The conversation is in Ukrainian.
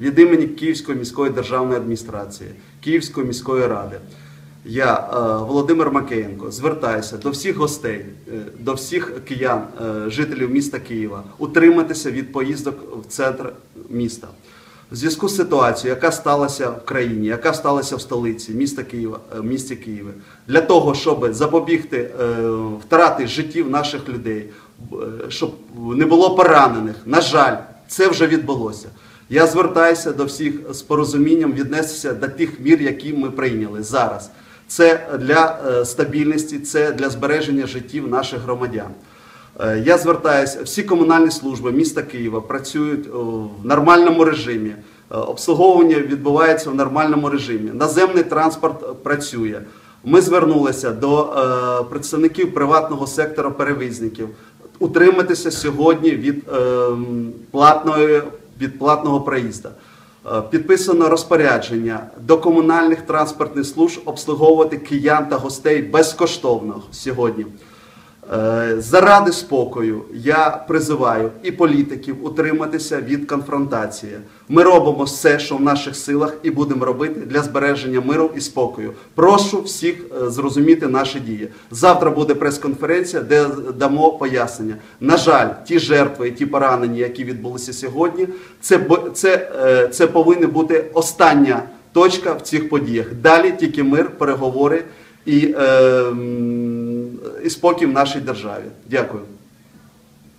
від імені Київської міської державної адміністрації, Київської міської ради. Я, е, Володимир Макеєнко, звертаюся до всіх гостей, е, до всіх киян, е, жителів міста Києва, утриматися від поїздок в центр міста. В зв'язку з ситуацією, яка сталася в країні, яка сталася в столиці міста Києва, місті Києві, для того, щоб запобігти втрати життів наших людей, щоб не було поранених, на жаль, це вже відбулося. Я звертаюся до всіх з порозумінням віднестися до тих мір, які ми прийняли зараз. Це для е, стабільності, це для збереження життів наших громадян. Е, Я звертаюся, всі комунальні служби міста Києва працюють в нормальному режимі. Е, Обслуговування відбувається в нормальному режимі. Наземний транспорт працює. Ми звернулися до представників приватного сектора перевізників утриматися сьогодні від платної, від платного проїзду. Е, Підписано розпорядження до комунальних транспортних служб обслуговувати киян та гостей безкоштовно сьогодні. Е, Заради спокою я призиваю і політиків утриматися від конфронтації. Ми робимо все, що в наших силах, і будемо робити для збереження миру і спокою. Прошу всіх е, зрозуміти наші дії. Завтра буде прес-конференція, де дамо пояснення. На жаль, ті жертви, і ті поранені, які відбулися сьогодні, це, це, е, це повинна бути остання точка в цих подіях. Далі тільки мир, переговори і, е, і спокій в нашій державі. Дякую.